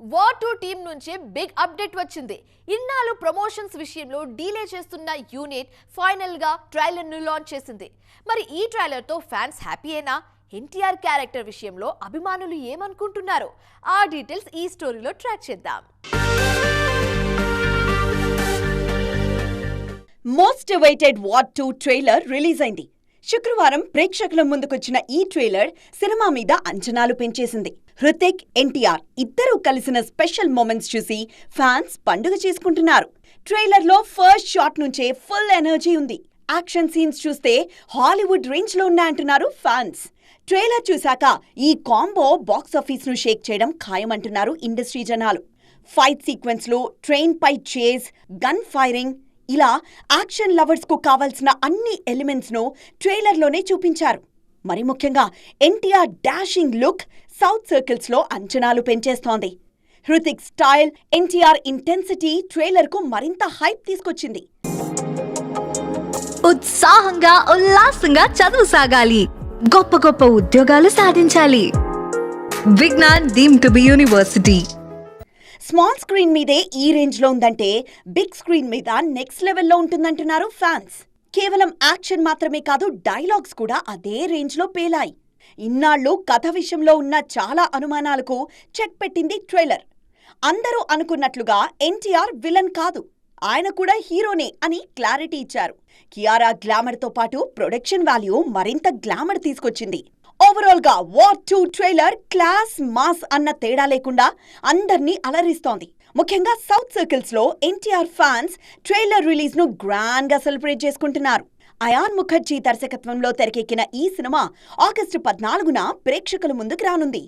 War two team నుంచి big update వచ్చింది. ఇన్నాళ్ళు ప్రమోషన్స్ విషయంలో డీలే చేస్తున్న యూనిట్ ఫైనల్గా ట్రైలర్ను లాంచ్ చేసింది. మరి ఈ ట్రైలర్తో ఫ్యాన్స్ హ్యాపీయేనా? ఎన్టీఆర్ క్యారెక్టర్ విషయంలో అభిమానులు ఏమనుకుంటున్నారు? ఆ డీటెయిల్స్ ఈ స్టోరీలో ట్రాక్ చేద్దాం. Most awaited war two trailer release అయింది. శుక్రవారం ప్రేక్షకుల ముందుకొచ్చిన ఈ ట్రైలర్ సినిమా మీద అంచనాలు పెంచేసింది. హృతిక్ ఎన్టీఆర్ ఇద్దరూ కలిసిన స్పెషల్ మూమెంట్స్ చూసి ఫ్యాన్స్ పండుగ చేసుకుంటున్నారు. ట్రైలర్లో ఫస్ట్ షాట్ నుంచే ఫుల్ ఎనర్జీ ఉంది. యాక్షన్ సీన్స్ చూస్తే హాలీవుడ్ రేంజ్లో ఉన్నాయంటున్నారు ఫ్యాన్స్. ట్రైలర్ చూశాక ఈ కాంబో బాక్స్ ఆఫీస్ను షేక్ చేయడం ఖాయమంటున్నారు ఇండస్ట్రీ జనాలు. ఫైట్ సీక్వెన్స్లో ట్రైన్ పై చేజ్ గన్ ఫైరింగ్ ఇలా యాక్షన్ లవర్స్కు కావాల్సిన అన్ని ఎలిమెంట్స్ను చూపించారు. మరి ముఖ్యంగా ఎన్టీఆర్ డాషింగ్ లుక్ సౌత్ సర్కిల్స్లో అంచనాలు పెంచేస్తోంది. హృతిక్ స్టైల్ ఎన్టీఆర్ ఇంటెన్సిటీ ట్రైలర్కు మరింత హైప్ తీసుకొచ్చింది. ఉత్సాహంగా ఉల్లాసంగా చదువు సాగాలి. గొప్ప గొప్ప ఉద్యోగాలు సాధించాలి. Vignan deem to be university. Small screen మీదే ఈ రేంజ్లో ఉందంటే బిగ్ స్క్రీన్ మీద నెక్స్ట్ లెవెల్లో ఉంటుందంటున్నారు ఫ్యాన్స్. కేవలం యాక్షన్ మాత్రమే కాదు డైలాగ్స్ కూడా అదే రేంజ్లో పేలాయి. ఇన్నాళ్ళు కథ విషయంలో ఉన్న చాలా అనుమానాలకు చెక్ పెట్టింది ట్రైలర్. అందరూ అనుకున్నట్లుగా ఎన్టీఆర్ విలన్ కాదు ఆయన కూడా హీరోనే అని క్లారిటీ ఇచ్చారు. కియారా గ్లామర్తో పాటు ప్రొడక్షన్ వాల్యూ మరింత గ్లామర్ తీసుకొచ్చింది. ఓవరాల్గా war two trailer class mass అన్న తేడా లేకుండా అందర్నీ అలరిస్తోంది. ముఖ్యంగా సౌత్ సర్కిల్స్లో ఎన్టీఆర్ ఫ్యాన్స్ ట్రైలర్ రిలీజ్ను గ్రాండ్గా సెలబ్రేట్ చేసుకుంటున్నారు. అయాన్ ముఖర్జీ దర్శకత్వంలో తెరకెక్కిన ఈ సినిమా ఆగస్టు పద్నాలుగున ప్రేక్షకుల ముందుకు రానుంది.